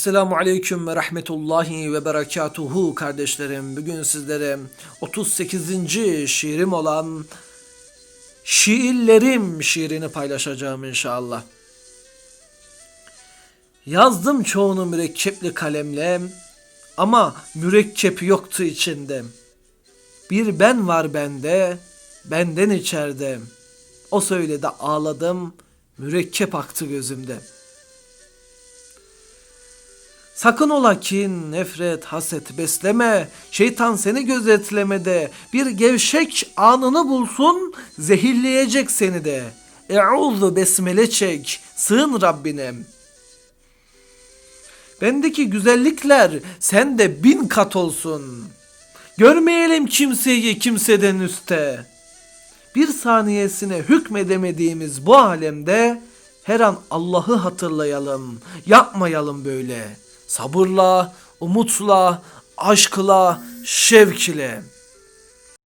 Esselamu Aleyküm ve Rahmetullahi ve Berekatuhu kardeşlerim. Bugün sizlere 38. şiirim olan Şiirlerim şiirini paylaşacağım inşallah. Yazdım çoğunu mürekkepli kalemle ama mürekkep yoktu içinde. Bir ben var bende, benden içeride. O söyledi ağladım, mürekkep aktı gözümde.'' Sakın ola kin, nefret, haset besleme. Şeytan seni gözetlemede. Bir gevşek anını bulsun, zehirleyecek seni de. Eûzu besmele çek, sığın Rabbine. Bendeki güzellikler sende bin kat olsun. Görmeyelim kimseyi kimseden üste. Bir saniyesine hükmedemediğimiz bu alemde her an Allah'ı hatırlayalım. Yapmayalım böyle. Sabırla, umutla, aşkla, şevk ile.